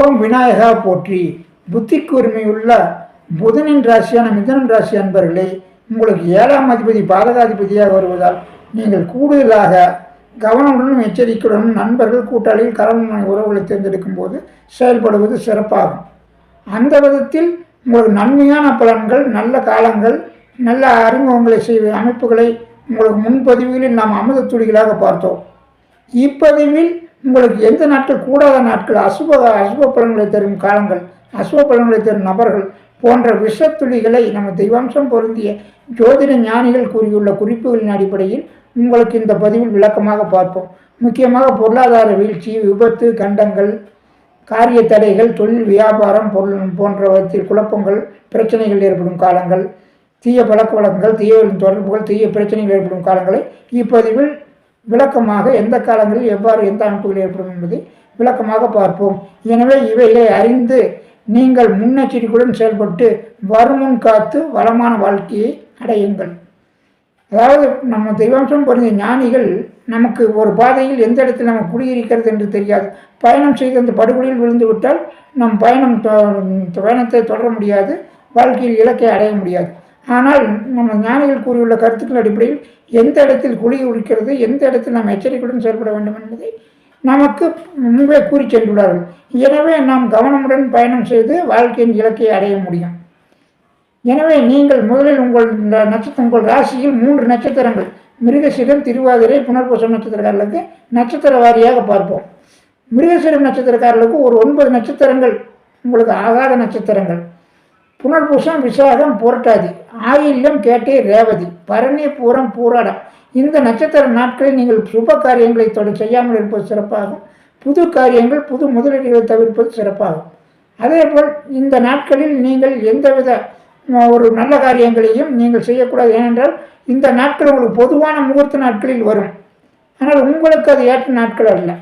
ஓம் விநாயகா போற்றி. புத்தி கூர்மையுள்ள புதனின் ராசியான மிதனம் ராசி அன்பர்களே உங்களுக்கு ஏழாம் அதிபதி பாரதாதிபதியாக வருவதால் நீங்கள் கூடுதலாக கவனமுடனும் எச்சரிக்கையுடனும் நண்பர்கள் கூட்டாளிகள் கலவன் உறவுகளை தேர்ந்தெடுக்கும் போது செயல்படுவது சிறப்பாகும். அந்த விதத்தில் உங்களுக்கு நன்மையான பலன்கள் நல்ல காலங்கள் நல்ல அறிமுகங்களை செய்வ அமைப்புகளை உங்களுக்கு முன்பதிவுகளில் நாம் அமுத துளிகளாக பார்த்தோம். இப்பதிவில் உங்களுக்கு எந்த நாட்கள் கூடாத நாட்கள் அசுப அசுப பலன்களை தரும் காலங்கள் அசுப பலன்களை தரும் நபர்கள் போன்ற விஷத்துளிகளை நம்ம தெய்வாம்சம் பொருந்திய ஜோதிட ஞானிகள் கூறியுள்ள குறிப்புகளின் அடிப்படையில் உங்களுக்கு இந்த பதிவில் விளக்கமாக பார்ப்போம். முக்கியமாக பொருளாதார வீழ்ச்சி விபத்து கண்டங்கள் காரிய தடைகள் தொழில் வியாபாரம் பொருள் போன்றவற்றில் குழப்பங்கள் பிரச்சனைகள் ஏற்படும் காலங்கள் தீய பழக்க வழக்கங்கள் தீய தொடர்புகள் தீய பிரச்சனைகள் ஏற்படும் காலங்களை இப்பதிவில் விளக்கமாக எந்த காலங்களில் எவ்வாறு எந்த அமைப்புகள் ஏற்படும் என்பதை விளக்கமாக பார்ப்போம். எனவே இவைகளை அறிந்து நீங்கள் முன்னெச்சரிக்கையுடன் செயல்பட்டு வருமுன் காத்து வளமான வாழ்க்கையை அடையுங்கள். அதாவது நம்ம தெய்வாம்சம் பொருந்திய ஞானிகள் நமக்கு ஒரு பாதையில் எந்த இடத்தில் நம்ம குடியிருக்கிறது என்று தெரியாது. பயணம் செய்து அந்த படுகொலியில் விழுந்து விட்டால் நம் பயணம் தொ- பயணத்தை தொடர முடியாது. வாழ்க்கையில் இலக்கை அடைய முடியாது. ஆனால் நம்ம ஞானிகள் கூறியுள்ள கருத்துக்கள் அடிப்படையில் எந்த இடத்தில் குழி ஒழிக்கிறது எந்த இடத்தில் நாம் எச்சரிக்கையுடன் செயல்பட வேண்டும் என்பதை நமக்கு முன்பே கூறி சென்றுள்ளார்கள். எனவே நாம் கவனமுடன் பயணம் செய்து வாழ்க்கையின் இலக்கை அடைய முடியும். எனவே நீங்கள் முதலில் உங்கள் இந்த நட்சத்திரம் உங்கள் ராசியில் மூன்று நட்சத்திரங்கள். மிருகசிடம் திருவாதிரை புனர்பூசம் நட்சத்திரக்காரர்களுக்கு நட்சத்திர வாரியாக பார்ப்போம். மிருகசிடம் நட்சத்திரக்காரர்களுக்கு ஒரு ஒன்பது நட்சத்திரங்கள் உங்களுக்கு ஆகாத நட்சத்திரங்கள். புனர்பூசம் விசாகம் புரட்டாதி. ஆயில்யம் கேட்டே ரேவதி. பரணி பூரம் பூராடம் இந்த நட்சத்திர நாட்களில் நீங்கள் சுப காரியங்களை தொடர் செய்யாமல் இருப்பது சிறப்பாகும். புது காரியங்கள் புது முதலீடுகளை தவிர்ப்பது சிறப்பாகும். அதேபோல் இந்த நாட்களில் நீங்கள் எந்தவித ஒரு நல்ல காரியங்களையும் நீங்கள் செய்யக்கூடாது. ஏனென்றால் இந்த நாட்கள் உங்களுக்கு பொதுவான முகூர்த்த நாட்களில் வரும். ஆனால் உங்களுக்கு அது ஏற்ற நாட்கள் அல்ல.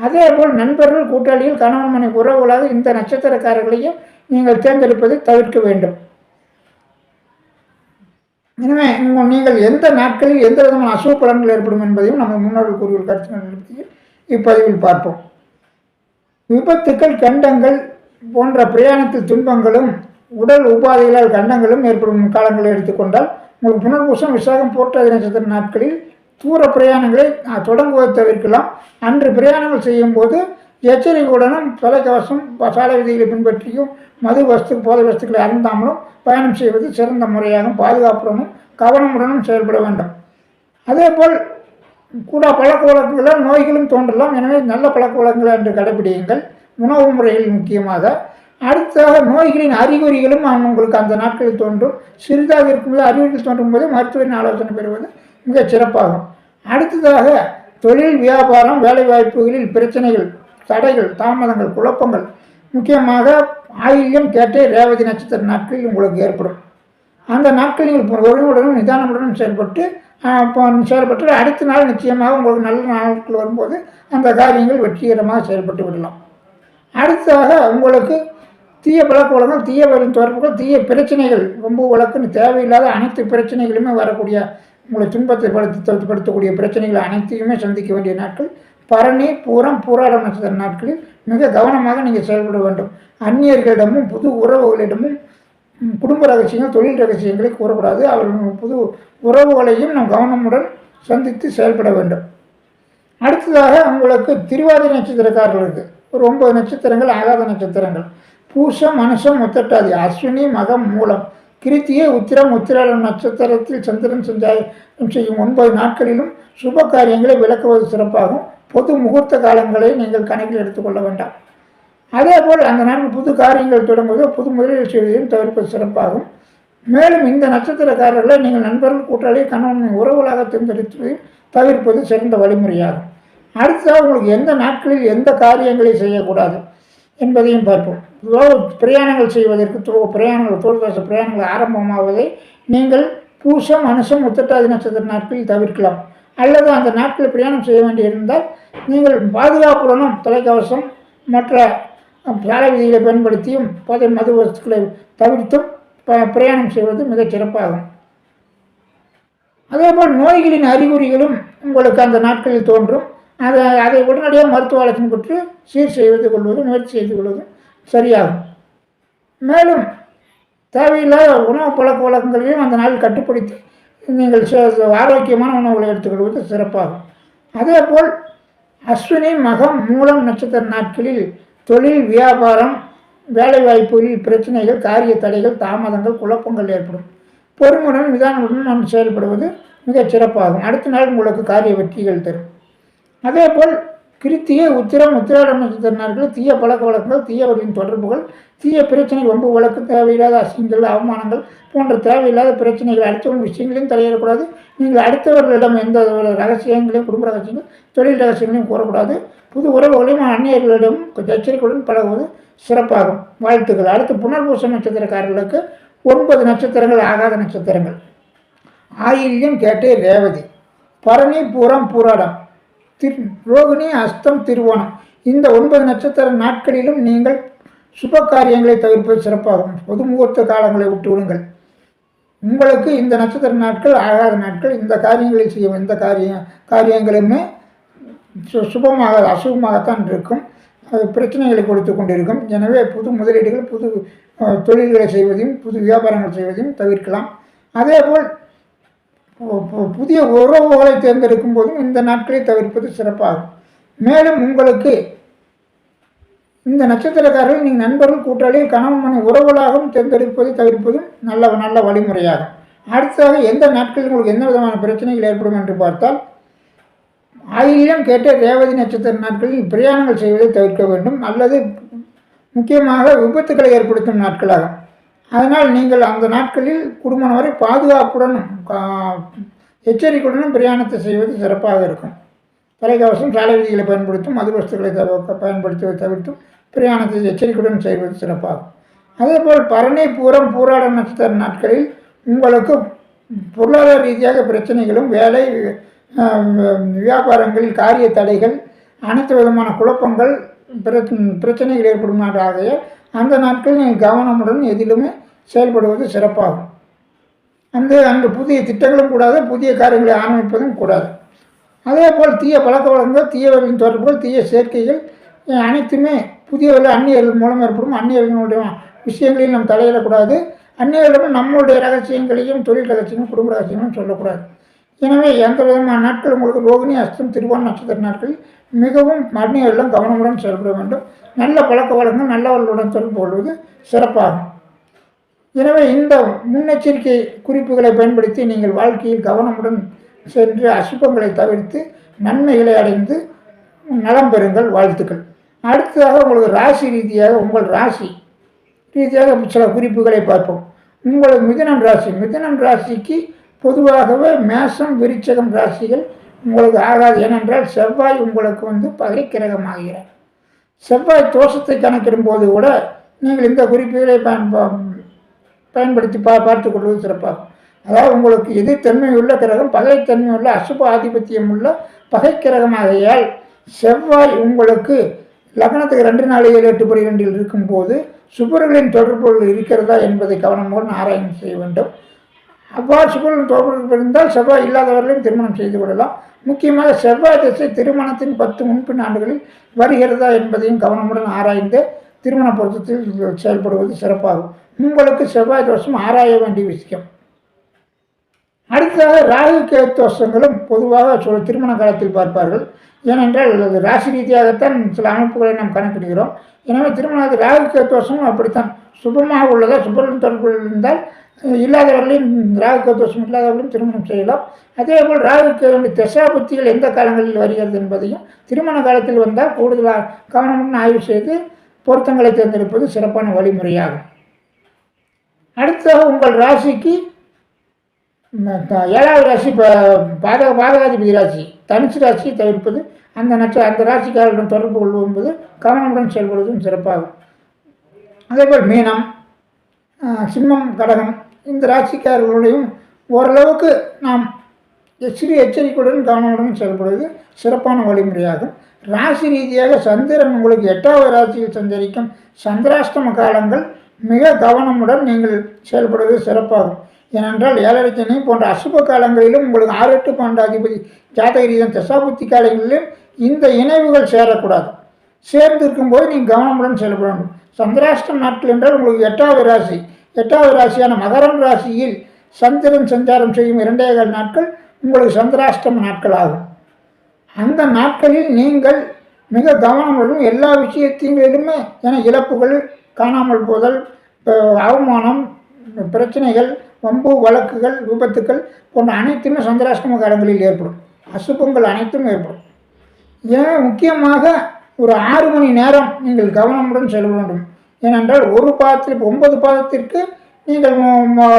அதே போல் நண்பர்கள் கூட்டாளிகள் கணவன் மனை உறவுகளாக இந்த நட்சத்திரக்காரர்களையும் நீங்கள் தேர்ந்தெடுப்பதை தவிர்க்க வேண்டும். எனவே நீங்கள் எந்த நாட்களில் எந்த விதமான அசுவ பலன்கள் ஏற்படும் என்பதையும் நம்ம முன்னோர்கள் கூறியுள்ள கருத்துக்கள் இப்பதிவில் பார்ப்போம். விபத்துக்கள் கண்டங்கள் போன்ற பிரயாணத்தில் துன்பங்களும் உடல் உபாதைகளால் கண்டங்களும் ஏற்படும் காலங்களை எடுத்துக்கொண்டால் உங்களுக்கு புனர்பூசம் விசாகம் போற்றாத நட்சத்திர நாட்களில் தூர பிரயாணங்களை தொடங்குவதை தவிர்க்கலாம். அன்று பிரயாணங்கள் செய்யும்போது எச்சரிக்கையுடனும் தொலைக்கவசம் சாலை விதிகளை பின்பற்றியும் மது வஸ்து போதை வஸ்துக்களை அருந்தாமலும் பயணம் செய்வது சிறந்த முறையாகவும் பாதுகாப்புடனும் கவனமுடனும் செயல்பட வேண்டும். அதேபோல் கூட பழக்க வழக்கங்களால் நோய்களும் தோன்றலாம். எனவே நல்ல பழக்க வழக்கங்களை என்று கடைபிடியுங்கள். உணவு முறையில் முக்கியமாக. அடுத்ததாக நோய்களின் அறிகுறிகளும் அவங்க உங்களுக்கு அந்த நாட்களில் தோன்றும். சிறிதாக இருக்கும்போது அறிகுறிகள் தோன்றும் போது மருத்துவரின் ஆலோசனை பெறுவது மிக சிறப்பாகும். அடுத்ததாக தொழில் வியாபாரம் வேலைவாய்ப்புகளில் பிரச்சனைகள் தடைகள் தாமதங்கள் குழப்பங்கள். முக்கியமாக ஆயில்யம் கேட்டே ரேவதி நட்சத்திர நாட்களில் உங்களுக்கு ஏற்படும். அந்த நாட்கள் நீங்கள் ஒழுங்குடனும் நிதானமுடனும் செயல்பட்டு இப்போ செயல்பட்டு அடுத்த நாள் நிச்சயமாக உங்களுக்கு நல்ல நாட்கள் வரும்போது அந்த காரியங்கள் வெற்றிகரமாக செயல்பட்டு விடலாம். அடுத்ததாக உங்களுக்கு தீய பழக்க தீய வரும் தொடர்புகள் தீய பிரச்சனைகள் ரொம்ப வழக்குன்னு தேவையில்லாத அனைத்து பிரச்சனைகளுமே வரக்கூடிய உங்களை துன்பத்தை படுத்தி படுத்தக்கூடிய பிரச்சனைகள் அனைத்தையுமே சந்திக்க வேண்டிய நாட்கள். பரணி பூரம் பூராடம் நட்சத்திர நாட்களில் மிக கவனமாக நீங்கள் செயல்பட வேண்டும். அந்நியர்களிடமும் புது உறவுகளிடமும் குடும்ப ரகசியங்கள் தொழில் ரகசியங்களை கூறக்கூடாது அவர்கள் புது உறவுகளையும் நம் கவனமுடன் சந்தித்து செயல்பட வேண்டும். அடுத்ததாக உங்களுக்கு திருவாதிரை நட்சத்திரக்காரர்களுக்கு ஒரு ஒன்பது நட்சத்திரங்கள் ஆகாத நட்சத்திரங்கள். பூசம் மனுஷம் முத்தட்டாதி. அஸ்வினி மகம் மூலம். கிருத்தியே உத்திரம் உத்திர நட்சத்திரத்தில் சந்திரன் சஞ்சாரம் செய்யும் ஒன்பது நாட்களிலும் சுப காரியங்களை விளக்குவது சிறப்பாகும். பொது முகூர்த்த காலங்களை நீங்கள் கணக்கில் எடுத்துக்கொள்ள வேண்டாம். அதே போல் அந்த நாட்டில் புது காரியங்கள் தொடங்குவது புது முதலீடு செய்வதையும் தவிர்ப்பது சிறப்பாகும். மேலும் இந்த நட்சத்திரக்காரர்களை நீங்கள் நண்பர்கள் கூட்டாளி கணவன் உறவுகளாக தேர்ந்தெடுப்பதையும் தவிர்ப்பது சிறந்த வழிமுறையாகும். அடுத்ததாக உங்களுக்கு எந்த நாட்களில் எந்த காரியங்களை செய்யக்கூடாது? என்பதையும் பார்ப்போம். பொதுவாக பிரயாணங்கள் செய்வதற்கு துவ- பிரயாணங்கள் தோல்தாச பிரயாணங்கள் ஆரம்பமாவதை நீங்கள் பூசம் அனுசம் முத்தட்டாதி நட்சத்திர நாட்களில் தவிர்க்கலாம். அல்லது அந்த நாட்களில் பிரயாணம் செய்ய வேண்டியிருந்தால் நீங்கள் பாதுகாப்புடனும் தலைக்கவசம் மற்ற சாலை விதிகளை பயன்படுத்தியும் போதை மது வஸ்துக்களை தவிர்த்தும் பிரயாணம் செய்வது மிகச் சிறப்பாகும். அதேபோல் நோய்களின் அறிகுறிகளும் உங்களுக்கு அந்த நாட்களில் தோன்றும். அதை அதை உடனடியாக மருத்துவ ஆலோசனை பெற்று சீர் செய்து கொள்வது முயற்சி செய்து கொள்வது சரியாகும். மேலும் தேவையில்லாத உணவு பழக்க வழக்கங்களையும் அந்த நாளில் கட்டுப்படுத்தி நீங்கள் ஆரோக்கியமான உணவுகளை எடுத்துக்கொள்வது சிறப்பாகும். அதேபோல் அஸ்வினி மகம் மூலம் நட்சத்திர நாட்களில் தொழில் வியாபாரம் வேலைவாய்ப்புகளில் பிரச்சனைகள் காரிய தடைகள் தாமதங்கள் குழப்பங்கள் ஏற்படும். பொறுமுடன் நிதானமுடன் நாம் செயல்படுவது மிகச் சிறப்பாகும். அடுத்த நாள் உங்களுக்கு காரிய வெற்றிகள் தரும். அதேபோல் கிருத்திய உத்திரம் உத்திராடம் தீய பழக்க வழக்கங்கள் தீயவர்களின் தொடர்புகள் தீய பிரச்சனை வம்பு வழக்கு தேவையில்லாத அசிங்கங்கள் அவமானங்கள் போன்ற தேவையில்லாத பிரச்சனைகள் அடுத்தவர்கள் விஷயங்களையும் தலையிடக்கூடாது. நீங்கள் அடுத்தவர்களிடம் எந்த ஒரு ரகசியங்களையும் குடும்ப ரகசியங்கள் தொழில் ரகசியங்களையும் கூறக்கூடாது. புது உறவுகளையும் அந்நியர்களிடம் எச்சரிக்கையுடன் பழகுவது சிறப்பாகும். வாழ்த்துக்கள். அடுத்து புனர்பூச நட்சத்திரக்காரர்களுக்கு ஒன்பது நட்சத்திரங்கள் ஆகாத நட்சத்திரங்கள். ஆயில்யம் கேட்டே ரேவதி. பரணி பூரம் பூராடம். திரு ரோகிணி அஸ்தம் திருவோணம். இந்த ஒன்பது நட்சத்திர நாட்களிலும் நீங்கள் சுப காரியங்களை தவிர்ப்பது சிறப்பாகும். பொது முகூர்த்த காலங்களை விட்டு விடுங்கள். உங்களுக்கு இந்த நட்சத்திர நாட்கள் ஆகாத நாட்கள் இந்த காரியங்களை செய்யும் எந்த காரியம் காரியங்களுமே சு சுபமாக அசுபமாகத்தான் இருக்கும். அது பிரச்சனைகளை கொடுத்து கொண்டிருக்கும். எனவே புது முதலீடுகள் புது தொழில்களை செய்வதையும் புது வியாபாரங்கள் செய்வதையும் தவிர்க்கலாம். அதேபோல் புதிய உறவுகளை தேர்ந்தெடுக்கும் போதும் இந்த நாட்களை தவிர்ப்பது சிறப்பாகும். மேலும் உங்களுக்கு இந்த நட்சத்திரக்காரர்கள் நீங்கள் நண்பர்கள் கூட்டாளி கணவன் மனை உறவுகளாகவும் தேர்ந்தெடுப்பதை தவிர்ப்பதும் நல்ல நல்ல வழிமுறையாகும். அடுத்ததாக எந்த நாட்களில் உங்களுக்கு எந்த விதமான பிரச்சனைகள் ஏற்படும் என்று பார்த்தால் ஆயிரம் கேட்ட ரேவதி நட்சத்திர நாட்களில் பிரயாணங்கள் செய்வதை தவிர்க்க வேண்டும். அல்லது முக்கியமாக விபத்துக்களை ஏற்படுத்தும் நாட்களாகும். அதனால் நீங்கள் அந்த நாட்களில் குடும்பம் வரை பாதுகாப்புடனும் கா- எச்சரிக்கையுடனும் பிரயாணத்தை செய்வது சிறப்பாக இருக்கும். தலைக்கவசம் சாலை விதிகளை பயன்படுத்தும் மது வஸ்துக்களை தவிர்க்க பயன்படுத்துவதை தவிர்த்தும் பிரயாணத்தை எச்சரிக்கையுடன் செய்வது சிறப்பாகும். அதேபோல் பரணி பூரம் பூராட நட்சத்திர நாட்களில் உங்களுக்கு பொருளாதார ரீதியாக பிரச்சனைகளும் வேலை வியாபாரங்களில் காரிய தடைகள் அனைத்து விதமான குழப்பங்கள் பிர- பிரச்சனைகள் ஏற்படும் நாடாகிய அந்த நாட்கள் நீங்கள் கவனமுடன் எதிலுமே செயல்படுவது சிறப்பாகும். அந்த அங்கு புதிய திட்டங்களும் கூடாது புதிய காரியங்களை ஆரம்பிப்பதும் கூடாது. அதே போல் தீய பழக்க வழக்கங்கள் தீயவர்களின் தொடர்புகள் தீய சேர்க்கைகள் அனைத்துமே புதியவர்கள் அந்நியர்கள் மூலம் ஏற்படும். அந்நியர்களுடைய விஷயங்களையும் நாம் தலையிடக்கூடாது. அந்நியர்களிடமும் நம்மளுடைய ரகசியங்களையும் தொழில் ரகசியங்களும் குடும்ப ரகசியங்களும் சொல்லக்கூடாது. எனவே எந்த விதமான நாட்கள் உங்களுக்கு ரோகிணி அஸ்தம் திருவோண நட்சத்திர நாட்களில் மிகவும் அந்நியர்களிடம் கவனமுடன் செயல்பட வேண்டும். நல்ல பழக்க வழங்கும் நல்லவர்களுடன் தொடர்பு கொள்வது சிறப்பாகும். எனவே இந்த முன்னெச்சரிக்கை குறிப்புகளை பயன்படுத்தி நீங்கள் வாழ்க்கையில் கவனமுடன் சென்று அசுபங்களை தவிர்த்து நன்மைகளை அடைந்து நலம் பெறுங்கள் வாழ்த்துக்கள். அடுத்ததாக உங்களுக்கு ராசி ரீதியாக உங்கள் ராசி ரீதியாக சில குறிப்புகளை பார்ப்போம். உங்கள் மிதுனம் ராசி மிதுனம் ராசிக்கு பொதுவாகவே மேசம் விருச்சகம் ராசிகள் உங்களுக்கு ஆகாது. ஏனென்றால் செவ்வாய் உங்களுக்கு வந்து பகை கிரகமாகிறார். செவ்வாய் தோஷத்தை கணக்கிடும் போது கூட நீங்கள் இந்த குறிப்புகளை பயன்ப பயன்படுத்தி பா பார்த்து கொள்வது சிறப்பாகும். அதாவது உங்களுக்கு எதிர்த்தன்மை உள்ள கிரகம் பகைத்தன்மை உள்ள அசுப ஆதிபத்தியம் உள்ள பகை கிரகமாகையால் செவ்வாய் உங்களுக்கு லக்னத்துக்கு ரெண்டு நாலு ஏழு எட்டு பன்னிரெண்டில் இருக்கும்போது சுபர்களின் தொடர்புகள் இருக்கிறதா என்பதை கவனமுடன் ஆராய்ச்சி செய்ய வேண்டும். அவ்வாறு சுபர்களின் தொடர்பு இருந்தால் செவ்வாய் இல்லாதவர்களையும் திருமணம் செய்து கொள்ளலாம். முக்கியமாக செவ்வாய் திசை திருமணத்தின் பத்து முன்பின் ஆண்டுகளில் வருகிறதா என்பதையும் கவனமுடன் ஆராய்ந்து திருமண பொருத்தத்தில் செயல்படுவது சிறப்பாகும். உங்களுக்கு செவ்வாய் தோஷம் ஆராய வேண்டிய விஷயம். அடுத்ததாக ராகு கேது தோஷங்களும் பொதுவாக சொல் திருமண காலத்தில் பார்ப்பார்கள். ஏனென்றால் அது ராசி ரீதியாகத்தான் சில அமைப்புகளை நாம் கணக்கிடுகிறோம். எனவே திருமண ராகு கேது தோஷமும் அப்படித்தான். சுபமாக உள்ளதா சுபரின் தொடர்புகள் இருந்தால் இல்லாதவர்களையும் ராகு கேது தோஷம் இல்லாதவர்களையும் திருமணம் செய்யலாம். அதேபோல் ராகு கேது தசாபுத்திகள் எந்த காலங்களில் வருகிறது என்பதையும் திருமண காலத்தில் வந்தால் கூடுதலாக கவனமுடன் ஆய்வு செய்து பொருத்தங்களை தேர்ந்தெடுப்பது சிறப்பான வழிமுறையாகும். அடுத்ததாக உங்கள் ராசிக்கு ஏழாவது ராசி பாதக பாதகாதிபதி ராசி தனுசு ராசியை தவிர்ப்பது அந்த நட்ச அந்த ராசிக்காரர்களுடன் தொடர்பு கொள்வது கவனமுடன் செயல்படுவதும் சிறப்பாகும். அதேபோல் மீனம் சிம்மம் கடகம் இந்த ராசிக்காரர்களுடையும் ஓரளவுக்கு நாம் சிறு எச்சரிக்கையுடன் கவனமுடன் செயல்படுவது சிறப்பான வழிமுறையாகும். ராசி ரீதியாக சந்திரன் உங்களுக்கு எட்டாவது ராசியில் சஞ்சரிக்கும் சந்திராஷ்டம காலங்கள் மிக கவனமுடன் நீங்கள் செயல்படுவது சிறப்பாகும். ஏனென்றால் ஏழரைச்சனை போன்ற அசுப காலங்களிலும் உங்களுக்கு ஆறு எட்டு பன்னெண்டு அதிபதி ஜாதக ரீதியான தசாபுத்தி காலங்களிலும் இந்த இணைவுகள் சேரக்கூடாது. சேர்ந்து போது நீங்கள் கவனமுடன் செயல்பட வேண்டும். சந்திராஷ்டம் நாட்கள் என்றால் உங்களுக்கு எட்டாவது ராசி. எட்டாவது ராசியான மகரம் ராசியில் சந்திரன் சஞ்சாரம் செய்யும் இரண்டே கால் நாட்கள் உங்களுக்கு சந்திராஷ்டம நாட்கள் ஆகும் அந்த நாட்களில் நீங்கள் மிக கவனமுடன் எல்லா விஷயத்திலுமே என இழப்புகள் காணாமல் போதல் அவமானம் பிரச்சனைகள் வம்பு வழக்குகள் விபத்துக்கள் போன்ற அனைத்துமே சந்திராஷ்டம காலங்களில் ஏற்படும். அசுபங்கள் அனைத்தும் ஏற்படும். எனவே முக்கியமாக ஒரு ஆறு மணி நேரம் நீங்கள் கவனமுடன் செல்ல வேண்டும். ஏனென்றால் ஒரு பாதத்தில் ஒன்பது பாதத்திற்கு நீங்கள் ம-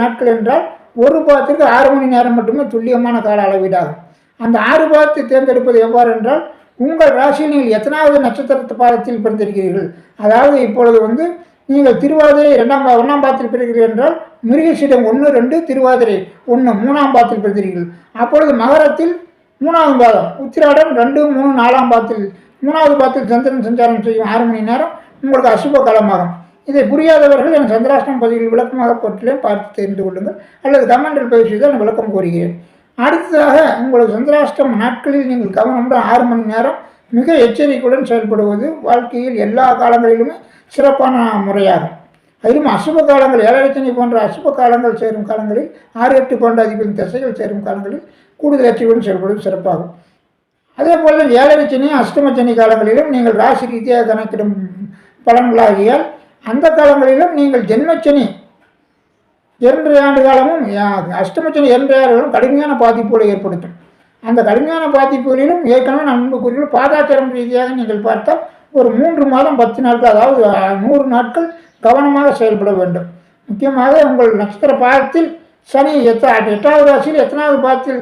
நாட்கள் என்றால் ஒரு பாதத்திற்கு ஆறு மணி நேரம் மட்டுமே துல்லியமான கால அளவீடாகும். அந்த ஆறு பாதத்தை தேர்ந்தெடுப்பது எவ்வாறு என்றால் உங்கள் ராசியில் நீங்கள் எத்தனாவது நட்சத்திரத்து பாதத்தில் பிறந்திருக்கிறீர்கள்? அதாவது இப்பொழுது வந்து நீங்கள் திருவாதிரை இரண்டாம் ஒன்றாம் பாதத்தில் பிறகிறீர்கள் என்றால் மிருகசீடம் ஒன்று ரெண்டு திருவாதிரை ஒன்று மூணாம் பாதத்தில் பிறந்தீர்கள் அப்பொழுது மகரத்தில் மூணாவது பாதம் உத்திராடம் ரெண்டு மூணு நாலாம் பாதத்தில் மூணாவது பாதத்தில் சந்திரன் சஞ்சாரம் செய்யும் ஆறு மணி நேரம் உங்களுக்கு அசுப காலமாகும் இதை புரியாதவர்கள் என் சந்திராஷ்டம் பதிவில் விளக்கமாக பொருட்களையும் பார்த்து தெரிந்து கொள்ளுங்கள். அல்லது கமெண்டில் பதிவு செய்து நான் விளக்கம் கோருகிறேன் அடுத்ததாக உங்களுக்கு சந்திராஷ்டம் நாட்களில் நீங்கள் கவனமுடன் ஆறு மணி நேரம் மிக எச்சரிக்கையுடன் செயல்படுவது வாழ்க்கையில் எல்லா காலங்களிலுமே சிறப்பான முறையாகும். அதிலும் அசுப காலங்கள் ஏழரைச்சனி போன்ற அசுப காலங்கள் சேரும் காலங்களில் ஆறு எட்டு போன்ற அதிபதியின் திசைகள் சேரும் காலங்களில் கூடுதல் வெற்றியுடன் செயல்படுவது சிறப்பாகும். அதே போல ஏழரை சனி அஷ்டம சனி காலங்களிலும் நீங்கள் ராசி ரீதியாக கணக்கிடும் பலன்களாகியால் அந்த காலங்களிலும் நீங்கள் ஜென்மச்சனி. இரண்டு ஆண்டு காலமும் அஷ்டமச்சனி இரண்டு ஆண்டுகளும் கடுமையான பாதிப்புகளை ஏற்படுத்தும். அந்த கடுமையான பாதிப்புகளிலும் ஏற்கனவே நான் முன்பு கூறியுள்ள பாதாச்சாரம் ரீதியாக நீங்கள் பார்த்தால் ஒரு மூன்று மாதம் பத்து நாட்கள் அதாவது நூறு நாட்கள் கவனமாக செயல்பட வேண்டும். முக்கியமாக உங்கள் நட்சத்திர பாதத்தில் சனி எத்தனை எட்டாவது ராசியில் எத்தனாவது பாதத்தில்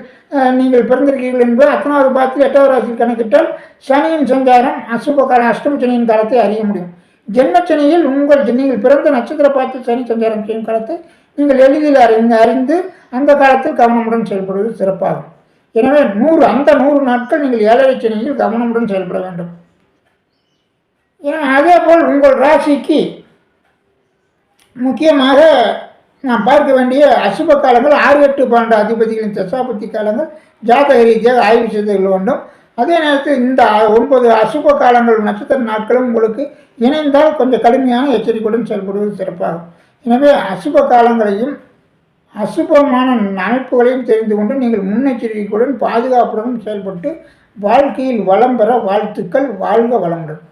நீங்கள் பிறந்திருக்கீர்கள் என்பது அத்தனாவது பாதத்தில் எட்டாவது ராசியில் கணக்கிட்டால் சனியின் சஞ்சாரம் அசுப கால அஷ்டம சனியின் காலத்தை அறிய முடியும். ஜென்மச்சனியில் உங்கள் நீங்கள் பிறந்த நட்சத்திர பார்த்து சனி சஞ்சாரம் செய்யும் காலத்தை நீங்கள் எளிதில் அறிந்து அறிந்து அந்த காலத்தில் கவனமுடன் செயல்படுவது சிறப்பாகும். எனவே நூறு அந்த நூறு நாட்கள் நீங்கள் ஏழரை சனியில் கவனமுடன் செயல்பட வேண்டும். ஏன்னா அதே போல் உங்கள் ராசிக்கு முக்கியமாக நாம் பார்க்க வேண்டிய அசுப காலங்கள் ஆறு எட்டு பன்னெண்டு அதிபதிகளின் தசாபத்தி காலங்கள் ஜாதக ரீதியாக ஆய்வு செய்து கொள்ள வேண்டும். அதே நேரத்தில் இந்த ஒன்பது அசுப காலங்கள் நட்சத்திர நாட்களும் உங்களுக்கு இணைந்தால் கொஞ்சம் கடுமையான எச்சரிக்கையுடன் செயல்படுவது சிறப்பாகும். எனவே அசுப காலங்களையும் அசுபமான அமைப்புகளையும் தெரிந்து கொண்டு நீங்கள் முன்னெச்சரிக்கையுடன் பாதுகாப்புடன் செயல்பட்டு வாழ்க்கையில் வளம் பெற வாழ்த்துக்கள் வாழ்க வளமுடன்.